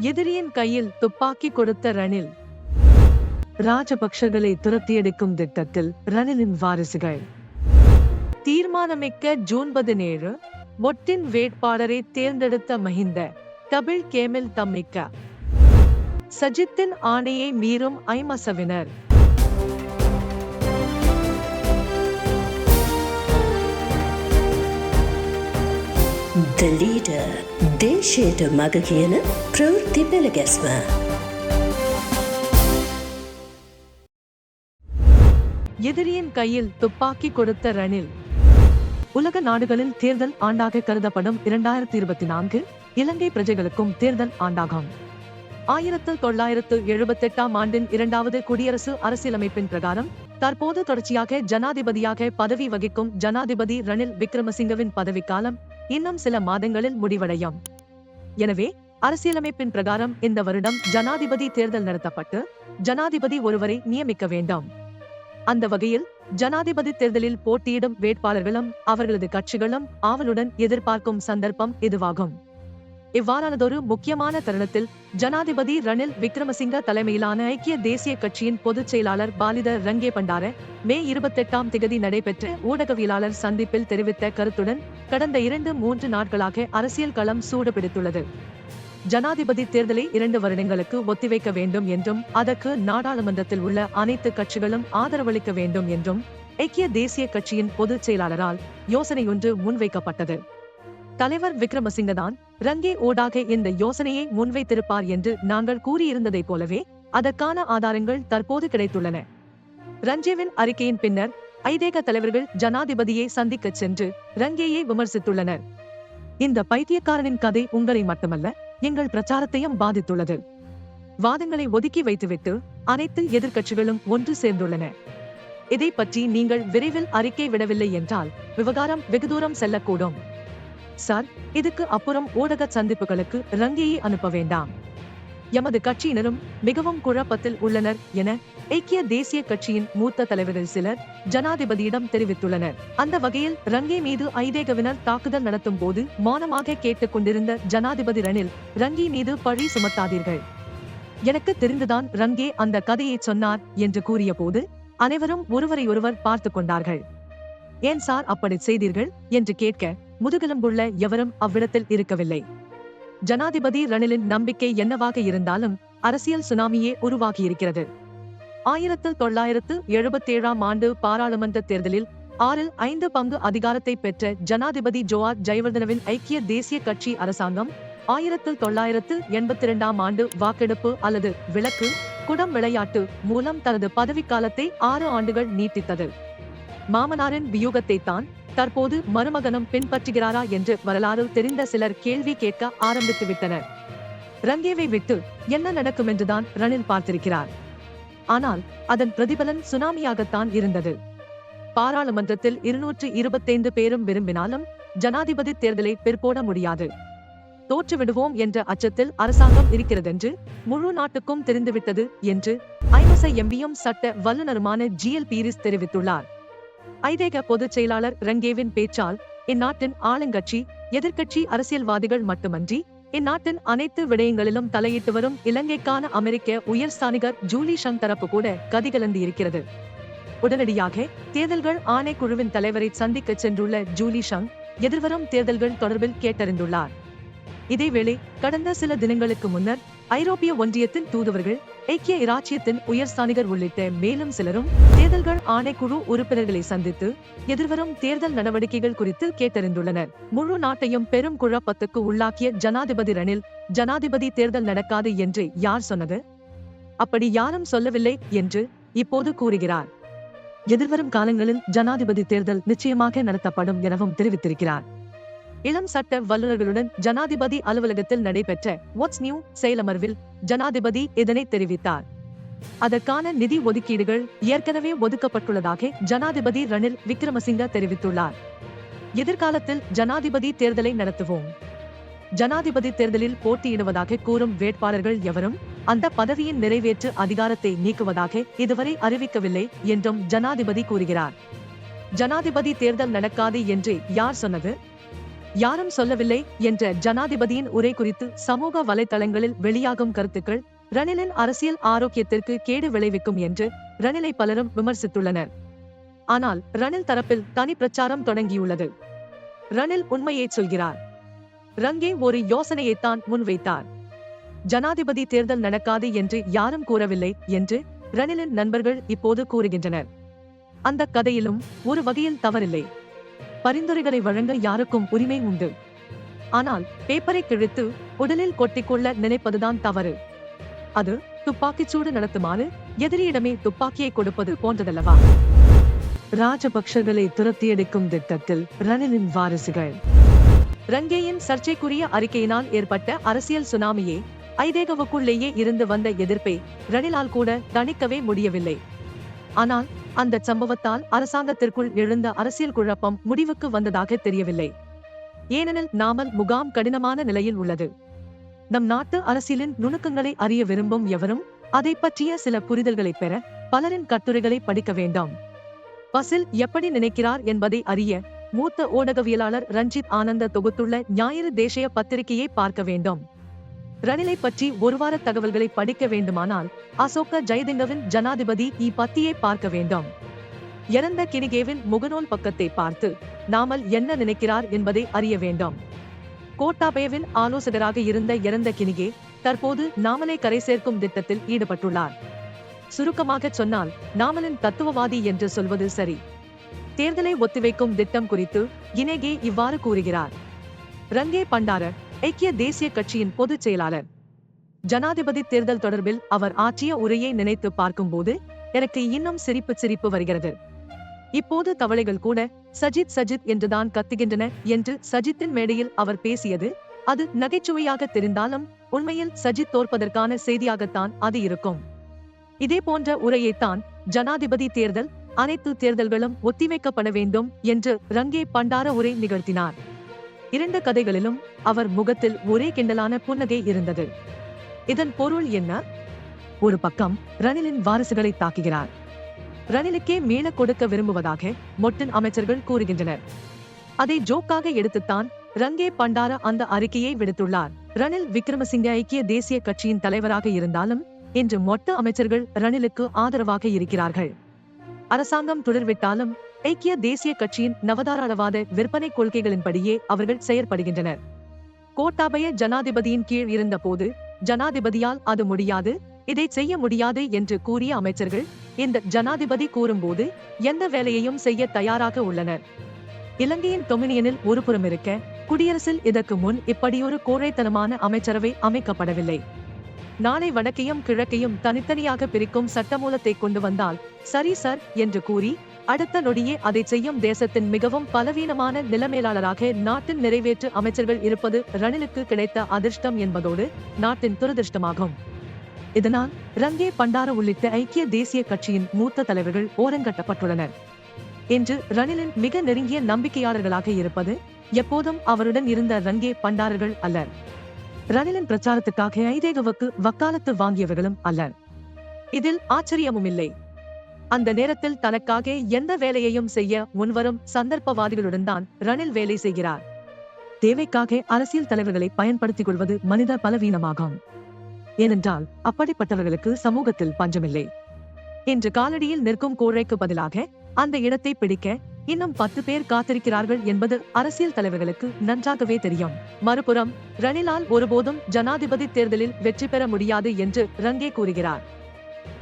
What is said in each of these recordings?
எதிரியின் கையில் துப்பாக்கி கொடுத்த ரணில். ராஜபக்ஷகளை துரத்தியடிக்கும் திட்டத்தில் ரணிலின் வாரிசுகள். தீர்மானமிக்க ஜூன் பதினேழு ஒட்டின் வேட்பாளரை தேர்ந்தெடுத்த மஹிந்த கபில் கேமில் தம்மிக்க. சஜித்தின் ஆணையை மீறும் ஐமசவினர். The leader දේශයට මග කියන ප්‍රවෘත්ති පෙළගැස්ම. எதிரியின் கையில் துப்பாக்கி கொடுத்த ரணில் உலக நாடுகளில் தேர்தல் ஆண்டாக கருதப்படும் இரண்டாயிரத்தி இருபத்தி நான்கு இலங்கை பிரஜைகளுக்கும் தேர்தல் ஆண்டாகும் ஆயிரத்து தொள்ளாயிரத்து எழுபத்தெட்டாம் ஆண்டின் இரண்டாவது குடியரசு அரசியலமைப்பின் பிரகாரம் தற்போது தொடர்ச்சியாக ஜனாதிபதியாக பதவி வகிக்கும் ஜனாதிபதி ரணில் விக்ரமசிங்கவின் பதவிக்காலம் இன்னும் சில மாதங்களில் முடிவடையும். எனவே அரசியலமைப்பின் பிரகாரம் இந்த வருடம் ஜனாதிபதி தேர்தல் நடத்தப்பட்டு ஜனாதிபதி ஒருவரை நியமிக்க வேண்டும். அந்த வகையில் ஜனாதிபதி தேர்தலில் போட்டியிடும் வேட்பாளர்களும் அவர்களது கட்சிகளும் ஆவலுடன் எதிர்பார்க்கும் சந்தர்ப்பம் இதுவாகும். இவ்வாறானதொரு முக்கியமான தருணத்தில் ஜனாதிபதி ரணில் விக்ரமசிங்க தலைமையிலான ஐக்கிய தேசிய கட்சியின் பொதுச் செயலாளர் பாலித ரங்கே பண்டார மே இருபத்தெட்டாம் திகதி நடைபெற்ற ஊடகவியலாளர் சந்திப்பில் தெரிவித்த கருத்துடன் கடந்த இரண்டு மூன்று நாட்களாக அரசியல் களம் சூடுபிடித்துள்ளது. ஜனாதிபதி தேர்தலை இரண்டு வருடங்களுக்கு ஒத்திவைக்க வேண்டும் என்றும் அதற்கு நாடாளுமன்றத்தில் உள்ள அனைத்து கட்சிகளும் ஆதரவளிக்க வேண்டும் என்றும் ஐக்கிய தேசிய கட்சியின் பொதுச் செயலாளரால் யோசனையொன்று முன்வைக்கப்பட்டது. தலைவர் விக்ரமசிங்க தான் ரங்கே ஓடாக இந்த யோசனையை முன்வைத்திருப்பார் என்று நாங்கள் கூறியிருந்ததைப் போலவே அதற்கான ஆதாரங்கள் தற்போது கிடைத்துள்ளன. ரஞ்சேவின் அறிக்கையின் பின்னர் ஐதேக தலைவர்கள் ஜனாதிபதியை சந்திக்கச் சென்று ரங்கேயை விமர்சித்துள்ளனர். இந்த பைத்தியக்காரனின் கதை உங்களை மட்டுமல்ல எங்கள் பிரச்சாரத்தையும் பாதித்துள்ளது. வாதங்களை ஒதுக்கி வைத்துவிட்டு அனைத்து எதிர்க்கட்சிகளும் ஒன்று சேர்ந்துள்ளன. இதை பற்றி நீங்கள் விரைவில் அறிக்கை விடவில்லை என்றால் விவகாரம் வெகு தூரம் செல்லக்கூடும். சார் இதுக்கு அப்புறம் ஊடக சந்திப்புகளுக்கு ரங்கையை அனுப்ப வேண்டாம். எமது கட்சியினரும் மிகவும் குழப்பத்தில் உள்ளனர் என ஐக்கிய தேசிய கட்சியின் மூத்த தலைவர்கள் சிலர் ஜனாதிபதியிடம் தெரிவித்துள்ளனர். அந்த வகையில் ரங்கே மீது ஐதேகவினர் தாக்குதல் நடத்தும் போது மௌனமாக கேட்டுக் கொண்டிருந்த ஜனாதிபதி ரணில் ரங்கி மீது பழி சுமத்தாதீர்கள். எனக்கு தெரிந்துதான் ரங்கே அந்த கதையை சொன்னார் என்று கூறிய போது அனைவரும் ஒருவரையொருவர் பார்த்து கொண்டார்கள். ஏன் சார் அப்படி செய்தீர்கள்? என்று கேட்க முதுகெலும்புள்ள எவரும் அவ்விடத்தில் இருக்கவில்லை. ஜனாதிபதி ரணிலின் நம்பிக்கை என்னவாக இருந்தாலும் அரசியல் சுனாமியே உருவாகியிருக்கிறது. ஆயிரத்து தொள்ளாயிரத்து எழுபத்தேழாம் ஆண்டு பாராளுமன்ற தேர்தலில் ஆறில் ஐந்து பங்கு அதிகாரத்தை பெற்ற ஜனாதிபதி ஜோவார் ஜெயவர்தனவின் ஐக்கிய தேசிய கட்சி அரசாங்கம் ஆயிரத்து தொள்ளாயிரத்து எண்பத்தி இரண்டாம் ஆண்டு வாக்கெடுப்பு அல்லது விளக்கு குடம் விளையாட்டு மூலம் தனது பதவிக்காலத்தை ஆறு ஆண்டுகள் நீட்டித்தது. மாமனாரின் வியூகத்தை தான் தற்போது மருமகனும் பின்பற்றுகிறாரா என்று வரலாறு தெரிந்த சிலர் கேள்வி கேட்க ஆரம்பித்து விட்டனர் ரங்கேவை விட்டு என்ன நடக்கும் என்றுதான் ரணில் பார்த்திருக்கிறார். ஆனால் அதன் பிரதிபலன் சுனாமியாகத்தான் இருந்தது. பாராளுமன்றத்தில் இருநூற்று இருபத்தைந்து பேரும் விரும்பினாலும் ஜனாதிபதி தேர்தலை பிற்போட முடியாது. தோற்றுவிடுவோம் என்ற அச்சத்தில் அரசாங்கம் இருக்கிறதென்று முழு நாட்டுக்கும் தெரிந்துவிட்டது என்று ஐமசை எம்பியும் சட்ட வல்லுநருமான ஜி எல் பீரிஸ் தெரிவித்துள்ளார். ஐதேக பொதுச் செயலாளர் ரங்கேவின் பேச்சால் இந்நாட்டின் ஆளுங்கட்சி எதிர்க்கட்சி அரசியல்வாதிகள் மட்டுமன்றி இந்நாட்டின் அனைத்து விடயங்களிலும் தலையிட்டு வரும் இலங்கைக்கான அமெரிக்க உயர்ஸ்தானிகர் ஜூலி ஷங் தரப்பு கூட கதிகலந்து இருக்கிறது உடனடியாக தேர்தல்கள் ஆணைக்குழுவின் தலைவரை சந்திக்க சென்றுள்ள ஜூலி ஷங் எதிர்வரும் தேர்தல்கள் தொடர்பில் கேட்டறிந்துள்ளார். இதேவேளை கடந்த சில தினங்களுக்கு முன்னர் ஐரோப்பிய ஒன்றியத்தின் தூதுவர்கள் ஐக்கிய இராச்சியத்தின் உயர்ஸ்தானிகர் உள்ளிட்ட மேலும் சிலரும் தேர்தல்கள் ஆணைக்குழு உறுப்பினர்களை சந்தித்து எதிர்வரும் தேர்தல் நடவடிக்கைகள் குறித்து கேட்டறிந்துள்ளனர். முழு நாட்டையும் பெரும் குழப்பத்துக்கு உள்ளாக்கிய ஜனாதிபதி ரணில் ஜனாதிபதி தேர்தல் நடக்காது என்று யார் சொன்னது? அப்படி யாரும் சொல்லவில்லை என்று இப்போது கூறுகிறார். எதிர்வரும் காலங்களில் ஜனாதிபதி தேர்தல் நிச்சயமாக நடத்தப்படும் எனவும் தெரிவித்திருக்கிறார். இளம் சட்ட வல்லுநர்களுடன் ஜனாதிபதி அலுவலகத்தில் நடைபெற்ற வாட்ஸ் நியூ செயலமர்வில் ஜனாதிபதி இதனை தெரிவித்தார். அதற்கான நிதி ஒதுக்கீடுகள் ஏற்கனவே ஒதுக்கப்பட்டுள்ளதாக ஜனாதிபதி ரணில் விக்ரமசிங்க தெரிவித்துள்ளார். எதிர்காலத்தில் ஜனாதிபதி தேர்தலை நடத்துவோம். ஜனாதிபதி தேர்தலில் போட்டியிடுவதாக கூறும் வேட்பாளர்கள் எவரும் அந்த பதவியின் நிறைவேற்று அதிகாரத்தை நீக்குவதாக இதுவரை அறிவிக்கவில்லை என்றும் ஜனாதிபதி கூறுகிறார். ஜனாதிபதி தேர்தல் நடக்காது என்று யார் சொன்னது? யாரும் சொல்லவில்லை என்ற ஜனாதிபதியின் உரை குறித்து சமூக வலைதளங்களில் வெளியாகும் கருத்துக்கள் ரணிலின் அரசியல் ஆரோக்கியத்திற்கு கேடு விளைவிக்கும் என்று ரணிலை பலரும் விமர்சித்துள்ளனர். ஆனால் ரணில் தரப்பில் தனி பிரச்சாரம் தொடங்கியுள்ளது. ரணில் உண்மையை சொல்கிறார். ரங்கே ஒரு யோசனையைத்தான் முன்வைத்தார். ஜனாதிபதி தேர்தல் நடக்காது என்று யாரும் கூறவில்லை என்று ரணிலின் நண்பர்கள் இப்போது கூறுகின்றனர். அந்த கதையிலும் ஒரு வகையில் தவறில்லை. பரிந்துரைகளை வழங்க யாருக்கும் உரிமை உண்டு. ஆனால் பேப்பரை கிழித்து உடலில் கொட்டிக்கொள்ள நினைப்பதுதான் தவறு. அது துப்பாக்கிச்சூடு நடத்துமாறு எதிரியிடமே துப்பாக்கியை கொடுப்பது போன்றதல்லவா? ராஜபக்ஷர்களை துரத்தியடிக்கும் திட்டத்தில் ரணிலின் வாரிசுகள். ரங்கேயின் சர்ச்சைக்குரிய அறிக்கையினால் ஏற்பட்ட அரசியல் சுனாமியே ஐதேகவுக்குள்ளேயே இருந்து வந்த எதிர்ப்பை ரணிலால் கூட தணிக்கவே முடியவில்லை. ஆனால் அந்த சம்பவத்தால் அரசாங்கத்திற்குள் எழுந்த அரசியல் குழப்பம் முடிவுக்கு வந்ததாக தெரியவில்லை. ஏனெனில் நாமல் முகாம் கடினமான நிலையில் உள்ளது. நம் நாட்டு அரசியலின் நுணுக்கங்களை அறிய விரும்பும் எவரும் அதை பற்றிய சில புரிதல்களை பெற பலரின் கட்டுரைகளை படிக்க வேண்டாம். பசில் எப்படி நினைக்கிறார் என்பதை அறிய மூத்த ஊடகவியலாளர் ரஞ்சித் ஆனந்த தொகுத்துள்ள ஞாயிறு தேசிய பத்திரிகையை பார்க்க வேண்டும். ரணிலை பற்றி ஒரு வார தகவல்களை படிக்க வேண்டுமானால் அசோக ஜெயதிங்கவின் ஜனாதிபதி இ பத்தியை பார்க்க வேண்டும். இறந்த கிணிகேவின் முகநூல் பக்கத்தை பார்த்து நாமல் என்ன நினைக்கிறார் என்பதை அறிய வேண்டும். கோட்டாபயவின் ஆலோசகராக இருந்த இறந்த கிணிகே தற்போது நாமலை கரை சேர்க்கும் திட்டத்தில் ஈடுபட்டுள்ளார். சுருக்கமாக சொன்னால் நாமலின் தத்துவவாதி என்று சொல்வது சரி. தேர்தலை ஒத்திவைக்கும் திட்டம் குறித்து இனேகே இவ்வாறு கூறுகிறார். ரங்கே பண்டார ஐக்கிய தேசிய கட்சியின் பொதுச் செயலாளர். ஜனாதிபதி தேர்தல் தொடர்பில் அவர் ஆற்றிய உரையை நினைத்து பார்க்கும்போது எனக்கு இன்னும் சிரிப்பு சிரிப்பு வருகிறது. இப்போது தவளைகள் கூட சஜித் சஜித் என்றுதான் கத்துகின்றன என்று சஜித்தின் மேடையில் அவர் பேசியது அது நகைச்சுவையாக தெரிந்தாலும் உண்மையில் சஜித் தோற்பதற்கான செய்தியாகத்தான் அது இருக்கும். இதே போன்ற உரையைத்தான் ஜனாதிபதி தேர்தல் அனைத்து தேர்தல்களும் ஒத்திவைக்கப்பட வேண்டும் என்று ரங்கே பண்டார உரை நிகழ்த்தினார். இரண்டு கதைகளிலும் அவர் முகத்தில் ஒரே கிண்டலான புன்னகை இருந்தது. இதன் பொருள் என்ன? ஒரு பக்கம் ரணிலின் வாரிசுகளை தாக்குகிறார். ரணிலுக்கே மீள கொடுக்க விரும்புவதாக மொட்டன் அமைச்சர்கள் கூறுகின்றனர். அதை ஜோக்காக எடுத்துத்தான் ரங்கே பண்டார அந்த அறிக்கையை விடுத்துள்ளார். ரணில் விக்ரமசிங்க ஐக்கிய தேசிய கட்சியின் தலைவராக இருந்தாலும் இன்று மொட்ட அமைச்சர்கள் ரணிலுக்கு ஆதரவாக இருக்கிறார்கள். அரசாங்கம் தொடர்விட்டாலும் ஐக்கிய தேசிய கட்சியின் நவதாராளவாத விற்பனை கொள்கைகளின்படியே அவர்கள் செயற்படுகின்றனர். கோட்டாபய ஜனாதிபதியின் கீழ் இருந்தபோது ஜனாதிபதியால் அது முடியாது இதை செய்ய முடியாது என்று கூறிய அமைச்சர்கள் இந்த ஜனாதிபதி கூறும்போது எந்த வேலையையும் செய்ய தயாராக உள்ளனர். இலங்கையின் டொமினியனில் ஒருபுறம் இருக்க குடியரசில் இதற்கு முன் இப்படியொரு கோழைத்தனமான அமைச்சரவை அமைக்கப்படவில்லை. நாளை வடக்கையும் கிழக்கையும் தனித்தனியாக பிரிக்கும் சட்டமூலத்தை கொண்டு வந்தால் சரி சார் என்று கூறி அடுத்த நொடியே அதை செய்யும் தேசத்தின் மிகவும் பலவீனமான நிலமேலாளராக நாட்டின் நிறைவேற்று அமைச்சர்கள் இருப்பது ரணிலுக்கு கிடைத்த அதிர்ஷ்டம் என்பதோடு நாட்டின் துரதிர்ஷ்டமாகும். இதனால் ரங்கே பண்டார உள்ளிட்ட ஐக்கிய தேசிய கட்சியின் மூத்த தலைவர்கள் ஓரங்கட்டப்பட்டுள்ளனர். இன்று ரணிலின் மிக நெருங்கிய நம்பிக்கையாளர்களாக இருப்பது எப்போதும் அவருடன் இருந்த ரங்கே பண்டாரர்கள் அல்லர் ரணிலின் பிரச்சாரத்துக்காக ஐதேகவுக்கு வக்காலத்து வாங்கியவர்களும் அல்லர் இதில் ஆச்சரியமும் இல்லை அந்த நேரத்தில் தனக்காக எந்த வேலையையும் செய்ய முன்வரும் சந்தர்ப்பவாதிகளுடன் தான் ரணில் வேலை செய்கிறார். தேவைக்காக அரசியல் தலைவர்களை பயன்படுத்திக் கொள்வது மனித பலவீனமாகும். ஏனென்றால் அப்படிப்பட்டவர்களுக்கு சமூகத்தில் பஞ்சமில்லை. இன்று காலடியில் நிற்கும் கோழைக்கு பதிலாக அந்த இடத்தை பிடிக்க இன்னும் பத்து பேர் காத்திருக்கிறார்கள் என்பது அரசியல் தலைவர்களுக்கு நன்றாகவே தெரியும். மறுபுறம் ரணிலால் ஒருபோதும் ஜனாதிபதி தேர்தலில் வெற்றி பெற முடியாது என்று ரங்கே கூறுகிறார்.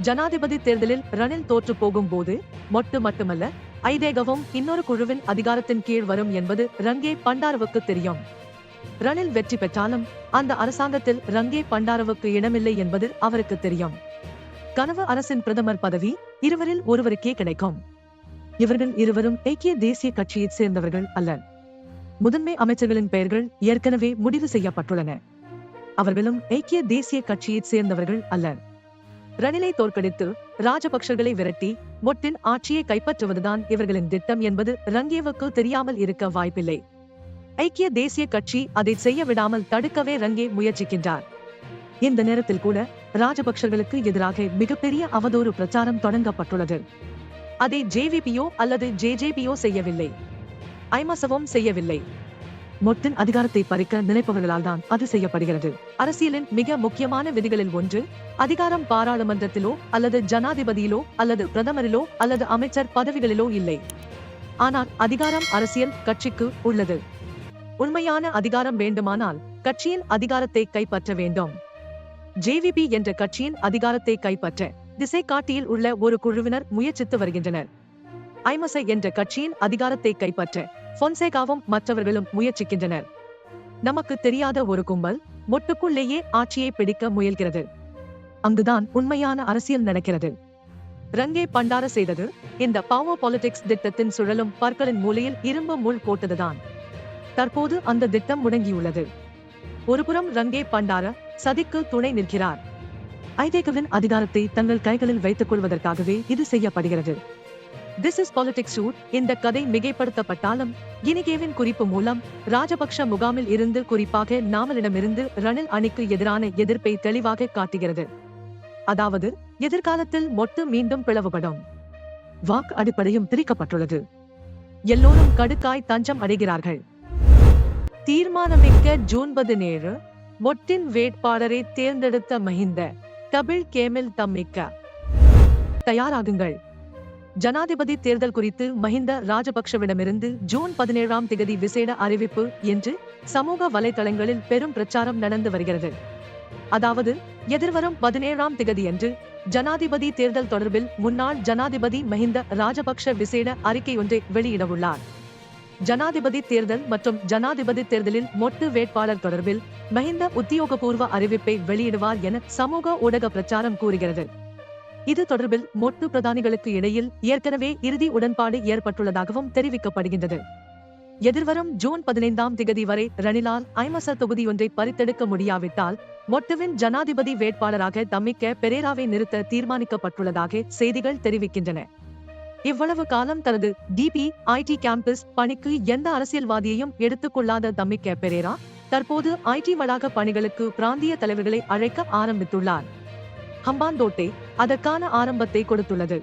ஜனாதிபதி தேர்தலில் ரணில் தோற்று போகும் போது மொட்டு மட்டுமல்ல ஐதேகவும் இன்னொரு குழுவின் அதிகாரத்தின் கீழ் வரும் என்பது ரங்கே பண்டாரவுக்கு தெரியும். ரணில் வெற்றி பெற்றாலும் அந்த அரசாங்கத்தில் ரங்கே பண்டாரவுக்கு இடமில்லை என்பது அவருக்கு தெரியும். கனவு அரசின் பிரதமர் பதவி இருவரில் ஒருவருக்கே கிடைக்கும். இவர்கள் இருவரும் ஐக்கிய தேசிய கட்சியைச் சேர்ந்தவர்கள் அல்ல. முதன்மை அமைச்சர்களின் பெயர்கள் ஏற்கனவே முடிவு செய்யப்பட்டுள்ளன. அவர்களும் ஐக்கிய தேசிய கட்சியைச் சேர்ந்தவர்கள் அல்லர் ரணிலை தோற்கடித்து ராஜபக்சர்களை விரட்டி மொட்டின் ஆட்சியை கைப்பற்றுவதுதான் இவர்களின் திட்டம் என்பது ரங்கேவுக்கு தெரியாமல் இருக்க வாய்ப்பில்லை. ஐக்கிய தேசிய கட்சி அதை செய்ய விடாமல் தடுக்கவே ரங்கே முயற்சிக்கின்றார். இந்த நேரத்தில் கூட ராஜபக்சர்களுக்கு எதிராக மிகப்பெரிய அவதூறு பிரச்சாரம் தொடங்கப்பட்டுள்ளது. அதை ஜேவிபியோ அல்லது ஜேஜேபியோ செய்யவில்லை. ஐமசவும் செய்யவில்லை. மொட்டின் அதிகாரத்தை பறிக்க நினைப்பவர்களால் தான் அது செய்யப்படுகிறது. அரசியலின் மிக முக்கியமான விதிகளில் ஒன்று அதிகாரம் பாராளுமன்றத்திலோ அல்லது ஜனாதிபதியிலோ அல்லது பிரதமரிலோ அல்லது அமைச்சர் பதவிகளிலோ இல்லை. ஆனால் அதிகாரம் அரசியல் கட்சிக்கு உள்ளது. உண்மையான அதிகாரம் வேண்டுமானால் கட்சியின் அதிகாரத்தை கைப்பற்ற வேண்டும். ஜேவிபி என்ற கட்சியின் அதிகாரத்தை கைப்பற்ற திசை காட்டியில் உள்ள ஒரு குழுவினர் முயற்சித்து வருகின்றனர். ஐமசை என்ற கட்சியின் அதிகாரத்தை கைப்பற்ற பொன்சேகாவும் மற்றவர்களும் முயற்சிக்கின்றனர். நமக்கு தெரியாத ஒரு கும்பல் மொட்டுக்குள்ளேயே ஆட்சியை பிடிக்க முயல்கிறது. அங்குதான் உண்மையான அரசியல் நடக்கிறது. ரங்கே பண்டார செய்தது இந்த பாவோ பாலிடிக்ஸ் திட்டத்தின் சுழலும் பற்களின் மூலையில் இரும்பு முள் போட்டதுதான் தற்போது அந்த திட்டம் முடங்கியுள்ளது. ஒருபுறம் ரங்கே பண்டார சதிக்கு துணை நிற்கிறார். ஐதேகவின் அதிகாரத்தை தங்கள் கைகளில் வைத்துக் கொள்வதற்காகவே இது செய்யப்படுகிறது. திஸ் இஸ் பாலிடிக்ஸ் ஷூட் இந்த கதை மிகைப்படுத்தப்பட்டாலும் கினிகேவின் குறிப்பு மூலம் ராஜபக்ஷ முகாமில் இருந்து குறிப்பாக நாமலிடமிருந்து ரணில் அணிக்கு எதிரான எதிர்ப்பை தெளிவாக காட்டுகிறது அதாவது எதிர்காலத்தில் மொட்டு மீண்டும் பிளவுபடும் வாக்கு அடிப்படையும் திரிக்கப்பட்டுள்ளது எல்லோரும் கடுக்காய் தஞ்சம் அடைகிறார்கள் தீர்மானமிக்க ஜூன் பதினேழு மொட்டின் வேட்பாளரை தேர்ந்தெடுத்த மஹிந்த கபில் கேமில் தம்மிக்க தயாராகுங்கள் ஜனாதிபதி தேர்தல் குறித்து மஹிந்த ராஜபக்ஷவிடமிருந்து ஜூன் பதினேழாம் திகதி விசேட அறிவிப்பு என்று சமூக வலைதளங்களில் பெரும் பிரச்சாரம் நடந்து வருகிறது. அதாவது எதிர்வரும் பதினேழாம் திகதியன்று ஜனாதிபதி தேர்தல் தொடர்பில் முன்னாள் ஜனாதிபதி மஹிந்த ராஜபக்ஷ விசேட அறிக்கை ஒன்றை வெளியிடவுள்ளார். ஜனாதிபதி தேர்தல் மற்றும் ஜனாதிபதி தேர்தலில் மொட்டு வேட்பாளர் தொடர்பில் மஹிந்த உத்தியோகபூர்வ அறிவிப்பை வெளியிடுவார் என சமூக ஊடக பிரச்சாரம் கூறுகிறது. இது தொடர்பில் மொட்டு பிரதானிகளுக்கு இடையில் ஏற்கனவே இறுதி உடன்பாடு ஏற்பட்டுள்ளதாகவும் தெரிவிக்கப்படுகின்றது. எதிர்வரும் ஜூன் பதினைந்தாம் திகதி வரை ரணிலால் ஐமச தொகுதியொன்றை பறித்தெடுக்க முடியாவிட்டால் மொட்டுவின் ஜனாதிபதி வேட்பாளராக தம்மிக்க பெரேராவை நிறுத்த தீர்மானிக்கப்பட்டுள்ளதாக செய்திகள் தெரிவிக்கின்றன. இவ்வளவு காலம் தனது டிபி ஐடி கேம்பஸ் பணிக்கு எந்த அரசியல்வாதியையும் எடுத்துக்கொள்ளாத தம்மிக்க பெரேரா தற்போது ஐடி வளாக பணிகளுக்கு பிராந்திய தலைவர்களை அழைக்க ஆரம்பித்துள்ளார். ஹம்பாந்தோட்டை அதற்கான ஆரம்பத்தை கொடுத்துள்ளது.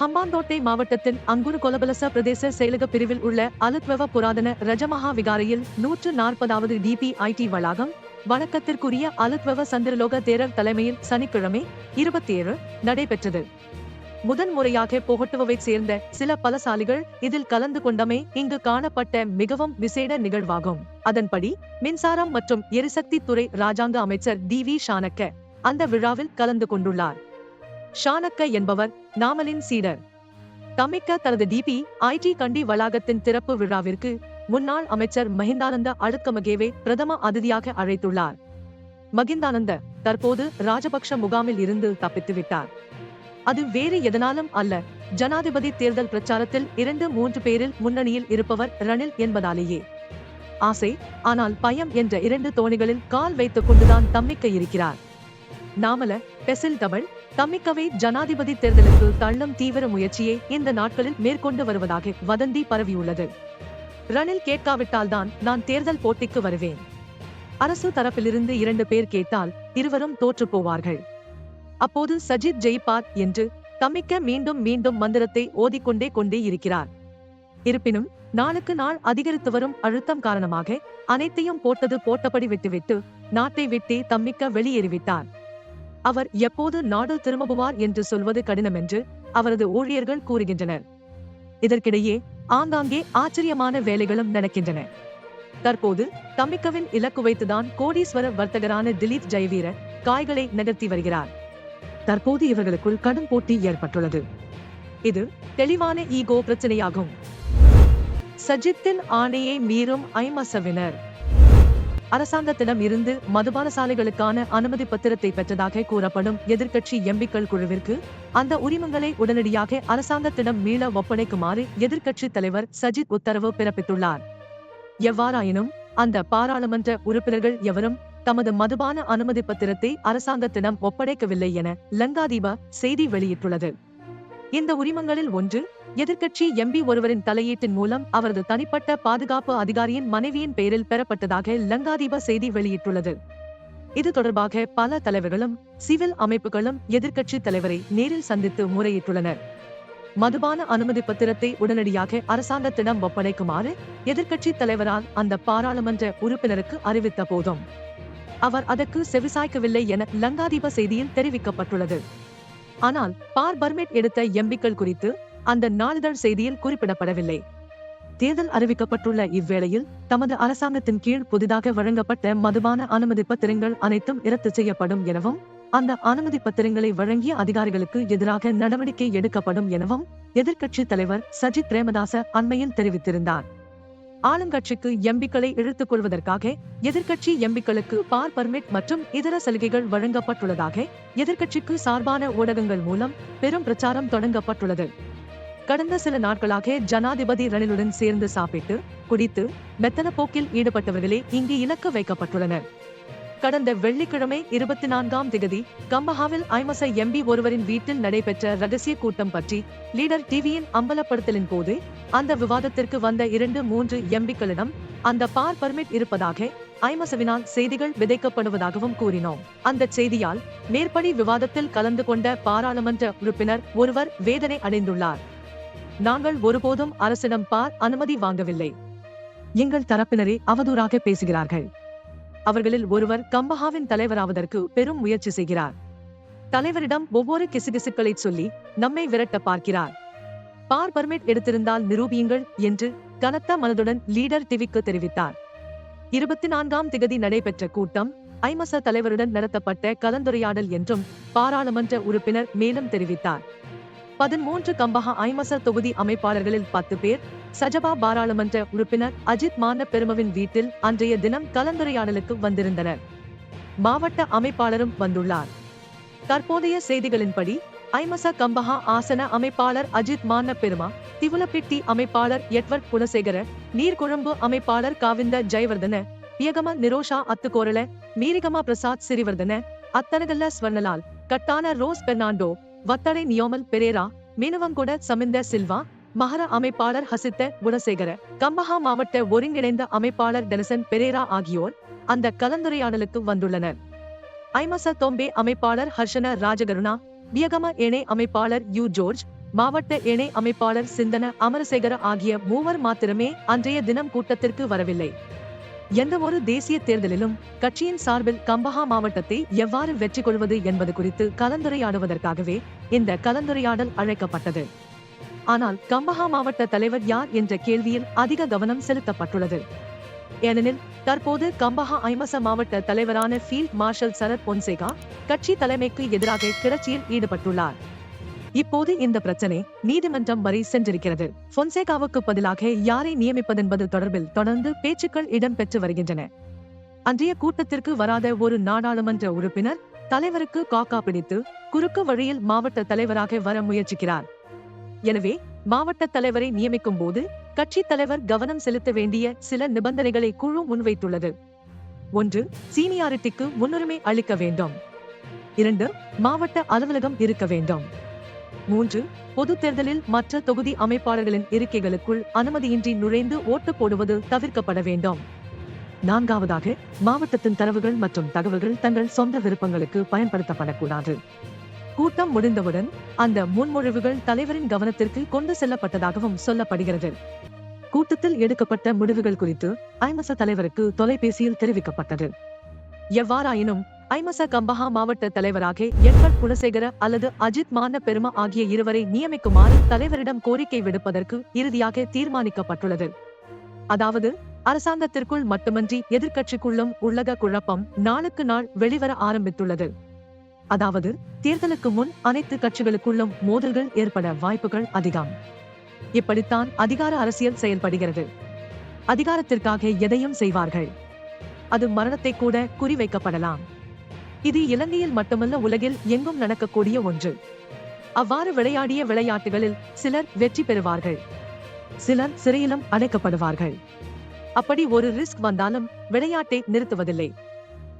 ஹம்பாந்தோட்டை மாவட்டத்தின் அங்குரு கொலபலச பிரதேச செயலக பிரிவில் உள்ள அலுத்வவ புராதன ரஜமஹா விகாரையில் நூற்று நாற்பதாவது டிபி ஐடி வளாகம் வணக்கத்திற்குரிய அலுத்வவ சந்திரலோக தேரர் தலைமையில் சனிக்கிழமை இருபத்தி ஏழு நடைபெற்றது. முதன் முறையாக புகட்டுவவைச் சேர்ந்த சில பலசாலிகள் இதில் கலந்து கொண்டமை இங்கு காணப்பட்ட மிகவும் விசேட நிகழ்வாகும். அதன்படி மின்சாரம் மற்றும் எரிசக்தி துறை ராஜாங்க அமைச்சர் டி வி ஷானக்க அந்த விழாவில் கலந்து கொண்டுள்ளார். ஷானக்க என்பவர் நாமலின் சீடர். தமிக்க தனது டிபி ஐடி கண்டி வளாகத்தின் திறப்பு விழாவிற்கு முன்னாள் அமைச்சர் மஹிந்தானந்த அழுக்கமகேவை பிரதம அதிதியாக அழைத்துள்ளார். மகிந்தானந்த தற்போது ராஜபக்ஷ முகாமில் இருந்து தப்பித்து விட்டார் அது வேறு எதனாலும் அல்ல ஜனாதிபதி தேர்தல் பிரச்சாரத்தில் இரண்டு மூன்று பேரில் முன்னணியில் இருப்பவர் ரணில் என்பதாலேயே. ஆசை ஆனால் பயம் என்ற இரண்டு தோணிகளில் கால் வைத்துக் கொண்டுதான் தம்மிக்க இருக்கிறார். நாமல பெசில் தமிழ் தம்மிக்கவே ஜனாதிபதி தேர்தலுக்கு தள்ளும் தீவிர முயற்சியை இந்த நாட்களில் மேற்கொண்டு வருவதாக வதந்தி பரவியுள்ளது. ரணில் கேட்காவிட்டால்தான் நான் தேர்தல் போட்டிக்கு வருவேன். அரசு தரப்பிலிருந்து இரண்டு பேர் கேட்டால் இருவரும் தோற்று போவார்கள். அப்போது சஜித் ஜெய்பாத் என்று தம்மிக்க மீண்டும் மீண்டும் மந்திரத்தை ஓதிக்கொண்டே கொண்டே இருக்கிறார். இருப்பினும் நாளுக்கு நாள் அதிகரித்து வரும் அழுத்தம் காரணமாக அனைத்தையும் போட்டது போட்டபடி விட்டுவிட்டு நாட்டை விட்டே தம்மிக்க வெளியேறிவிட்டார். அவர் எப்போது நாடு திரும்புவார் என்று சொல்வது கடினம் என்று அவரது ஊழியர்கள் கூறுகின்றனர். இதற்கிடையே ஆங்காங்கே ஆச்சரியமான வேலைகளும் நடக்கின்றன. தற்போது தமிக்கவின் இலக்கு வைத்துதான் கோடீஸ்வர வர்த்தகரான திலீப் ஜெயவீர காய்களை நகர்த்தி வருகிறார். தற்போது இவர்களுக்குள் கடும் போட்டி ஏற்பட்டுள்ளது. இது தெளிவான ஈகோ பிரச்சனையாகும். சஜித்தின் ஆணையை மீறும் ஐமசவினர். அரசாங்கத்திடம் இருந்து மதுபான சாலைகளுக்கான அனுமதி பத்திரத்தை பெற்றதாக கூறப்படும் எதிர்க்கட்சி எம்பிக்கள் குழுவிற்கு அந்த உரிமங்களை உடனடியாக அரசாங்கத்திடம் மீள ஒப்படைக்குமாறு எதிர்க்கட்சி தலைவர் சஜித் உத்தரவு பிறப்பித்துள்ளார். எவ்வாறாயினும் அந்த பாராளுமன்ற உறுப்பினர்கள் எவரும் தமது மதுபான அனுமதி பத்திரத்தை அரசாங்கத்திடம் ஒப்படைக்கவில்லை என லங்காதீப செய்தி வெளியிட்டுள்ளது. இந்த உரிமங்களில் ஒன்று எதிர்க்கட்சி எம்பி ஒருவரின் தலையீட்டின் மூலம் அவரது தனிப்பட்ட பாதுகாப்பு அதிகாரியின் மனைவியின் பெயரில் பெறப்பட்டதாக லங்காதீப செய்தி வெளியிட்டுள்ளது. இது தொடர்பாக பல தலைவர்களும் சிவில் அமைப்புகளும் எதிர்க்கட்சி தலைவரை நேரில் சந்தித்து முறையிட்டுள்ளனர். மதுபான அனுமதி பத்திரத்தை உடனடியாக அரசாங்கத்திடம் ஒப்படைக்குமாறு எதிர்க்கட்சி தலைவரால் அந்த பாராளுமன்ற உறுப்பினருக்கு அறிவித்த போதும் அவர் அதற்கு செவிசாய்க்கவில்லை என லங்காதீப செய்தியில் தெரிவிக்கப்பட்டுள்ளது. ஆனால் பார் பர்மிட் எடுத்த எம்பிக்கள் குறித்து அந்த நாளிதழ் செய்தியில் குறிப்பிடப்படவில்லை. தேர்தல் அறிவிக்கப்பட்டுள்ள இவ்வேளையில் தமது அரசாங்கத்தின் கீழ் புதிதாக வழங்கப்பட்ட மதுபான அனுமதி பத்திரங்கள் அனைத்தும் இரத்து செய்யப்படும் எனவும் அந்த அனுமதி பத்திரங்களை வழங்கிய அதிகாரிகளுக்கு எதிராக நடவடிக்கை எடுக்கப்படும் எனவும் எதிர்க்கட்சி தலைவர் சஜித் பிரேமதாச அண்மையில் தெரிவித்திருந்தார். ஆளுங்கட்சிக்கு எம்பிக்களை இழுத்துக் கொள்வதற்காக எதிர்க்கட்சி எம்பிக்களுக்கு பார் பர்மிட் மற்றும் இதர சலுகைகள் வழங்கப்பட்டுள்ளதாக எதிர்க்கட்சிக்கு சார்பான ஊடகங்கள் மூலம் பெரும் பிரச்சாரம் தொடங்கப்பட்டுள்ளது. கடந்த சில நாட்களாக ஜனாதிபதி ரணிலுடன் சேர்ந்து சாப்பிட்டு குடித்து மெத்தன போக்கில் ஈடுபட்டவர்களே இங்கு இலக்கு வைக்கப்பட்டுள்ளனர். கடந்த வெள்ளிக்கிழமை இருபத்தி நான்காம் திகதி கம்பஹாவில் ஐமச எம்பி ஒருவரின் வீட்டில் நடைபெற்ற ரகசிய கூட்டம் பற்றி லீடர் டிவியின் அம்பலப்படுத்தலின் போது அந்த விவாதத்திற்கு வந்த இரண்டு மூன்று எம்பிக்களிடம் அந்த பார் பர்மிட் இருப்பதாக ஐமசவினால் செய்திகள் விதைக்கப்படுவதாகவும் கூறினோம். அந்த செய்தியால் மேற்படி விவாதத்தில் கலந்து கொண்ட பாராளுமன்ற உறுப்பினர் ஒருவர் வேதனை அடைந்துள்ளார். நாங்கள் ஒருபோதும் அரசிடம் பார் அனுமதி வாங்கவில்லை. எங்கள் தரப்பினரே அவதூறாக பேசுகிறார்கள். அவர்களில் ஒருவர் கம்பஹாவின் தலைவராவதற்கு பெரும் முயற்சி செய்கிறார். தலைவரிடம் ஒவ்வொரு கிசுகிசுக்களை சொல்லி நம்மை விரட்ட பார்க்கிறார். பார் பர்மிட் எடுத்திருந்தால் நிரூபியுங்கள் என்று கனத்த மனதுடன் லீடர் டிவிக்கு தெரிவித்தார். இருபத்தி நான்காம் திகதி நடைபெற்ற கூட்டம் ஐமச தலைவருடன் நடத்தப்பட்ட கலந்துரையாடல் என்றும் பாராளுமன்ற உறுப்பினர் மேலும் தெரிவித்தார். பதிமூன்று கம்பஹா ஐமசர் தொகுதி அமைப்பாளர்களில் பத்து பேர் சஜபா பாராளுமன்ற உறுப்பினர் அஜித் மான பெருமவின் வீட்டில் அன்றைய தினம் கலந்துரையாடலுக்கு வந்திருந்தனர். மாவட்ட அமைப்பாளரும் வந்துள்ளார். தற்போதைய செய்திகளின்படி ஐமச கம்பஹா ஆசன அமைப்பாளர் அஜித் மான பெருமா திவுலப்பிட்டி அமைப்பாளர் எட்வர்ட் குலசேகர நீர்கொழும்பு அமைப்பாளர் காவிந்த ஜெயவர்தன பியகம நிரோஷா அத்துக்கோரள மீரிகமா பிரசாத் சிறிவர்தன அத்தனகல்ல ஸ்வர்ணலால் கட்டான ரோஸ் பெர்னாண்டோ வத்தடை நியோமல் பெரேரா மீனவங்கொட சமிந்த சில்வா மகர அமைப்பாளர் ஹசித்த குணசேகர கம்பஹா மாவட்ட ஒருங்கிணைந்த அமைப்பாளர் டெனசன் பெரேரா ஆகியோர் அந்த கலந்துரையாடலுக்கு வந்துள்ளனர். ஐமச தோம்பே அமைப்பாளர் ஹர்ஷன ராஜகருணா வியகம இணை அமைப்பாளர் யூ ஜோர்ஜ் மாவட்ட இணை அமைப்பாளர் சிந்தன அமரசேகர ஆகிய மூவர் மாத்திரமே அன்றைய தினம் கூட்டத்திற்கு வரவில்லை. எந்த ஒரு தேசிய தேர்தலிலும் கட்சியின் சார்பில் கம்பஹா மாவட்டத்தை எவ்வாறு வெற்றி கொள்வது என்பது குறித்து கலந்துரையாடுவதற்காகவே இந்த கலந்துரையாடல் அழைக்கப்பட்டது. ஆனால் கம்பஹா மாவட்ட தலைவர் யார் என்ற கேள்வியில் அதிக கவனம் செலுத்தப்பட்டுள்ளது. ஏனெனில் தற்போது கம்பஹா ஐமச மாவட்ட தலைவரான ஃபீல்ட் மார்ஷல் சரத் பொன்சேகா கட்சி தலைமைக்கு எதிராக கிளர்ச்சியில் ஈடுபட்டுள்ளார். இப்போது இந்த பிரச்சனை நீதிமன்றம் வரை சென்றிருக்கிறது. பொன்சேகாவுக்கு பதிலாக யாரை நியமிப்பதென்பது தொடர்பில் தொடர்ந்து பேச்சுக்கள் இடம்பெற்று வருகின்றன. அன்றைய கூட்டத்திற்கு வராத ஒரு நாடாளுமன்ற உறுப்பினர் தலைவருக்கு காக்கா பிடித்து குறுக்கு வழியில் மாவட்ட தலைவராக வர முயற்சிக்கிறார். எனவே மாவட்ட தலைவரை நியமிக்கும் போது கட்சி தலைவர் கவனம் செலுத்த வேண்டிய சில நிபந்தனைகளை குழு முன்வைத்துள்ளது. ஒன்று சீனியாரிட்டிக்கு முன்னுரிமை அளிக்க வேண்டும். இரண்டு மாவட்ட அலுவலகம் இருக்க வேண்டும். மூன்று பொது தேர்தலில் மற்ற தொகுதி அமைப்பாளர்களின் இருக்கைகளுக்குள் அனுமதியின்றி நுழைந்து ஓட்டு போடுவது தவிர்க்கப்பட வேண்டும். நான்காவதாக மாவட்டத்தின் தரவுகள் மற்றும் தகவல்கள் தங்கள் சொந்த விருப்பங்களுக்கு பயன்படுத்தப்படக்கூடாது. கூட்டம் முடிந்தவுடன் அந்த முன்மொழிவுகள் தலைவரின் கவனத்திற்கு கொண்டு செல்லப்பட்டதாகவும் சொல்லப்படுகிறது. கூட்டத்தில் எடுக்கப்பட்ட முடிவுகள் குறித்து ஐமச தலைவருக்கு தொலைபேசியில் தெரிவிக்கப்பட்டது. எவ்வாறாயினும் ஐமச கம்பஹா மாவட்ட தலைவராக எட்வர்ட் குலசேகர அல்லது அஜித் மான பெருமா ஆகிய இருவரை நியமிக்குமாறு தலைவரிடம் கோரிக்கை விடுப்பதற்கு இறுதியாக தீர்மானிக்கப்பட்டுள்ளது. அதாவது அரசாங்கத்திற்குள் மட்டுமன்றி எதிர்க்கட்சிக்குள்ளும் உள்ளக குழப்பம் நாளுக்கு நாள் வெளிவர ஆரம்பித்துள்ளது. அதாவது தேர்தலுக்கு முன் அனைத்து கட்சிகளுக்குள்ளும் மோதல்கள் ஏற்பட வாய்ப்புகள் அதிகம். இப்படித்தான் அதிகார அரசியல் செயல்படுகிறது. அதிகாரத்திற்காக எதையும் செய்வார்கள். அது மரணத்தை கூட குறிவைக்கப்படலாம். இது இலங்கையில் மட்டுமல்ல உலகில் எங்கும் நடக்கக்கூடிய ஒன்று. அவ்வாறு விளையாடிய விளையாட்டுகளில் சிலர் வெற்றி பெறுவார்கள். சிலர் சிறையிலும் அடைக்கப்படுவார்கள். அப்படி ஒரு ரிஸ்க் வந்தாலும் விளையாட்டை நிறுத்துவதில்லை.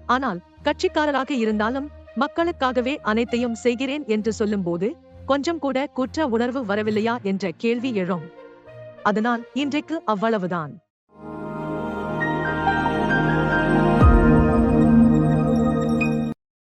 ஆனால் கட்சிக்காரராக இருந்தாலும் மக்களுக்காகவே அனைத்தையும் செய்கிறேன் என்று சொல்லும்போது கொஞ்சம் கூட குற்ற உணர்வு வரவில்லையா என்ற கேள்வி எழும். அதனால் இன்றைக்கு அவ்வளவுதான்.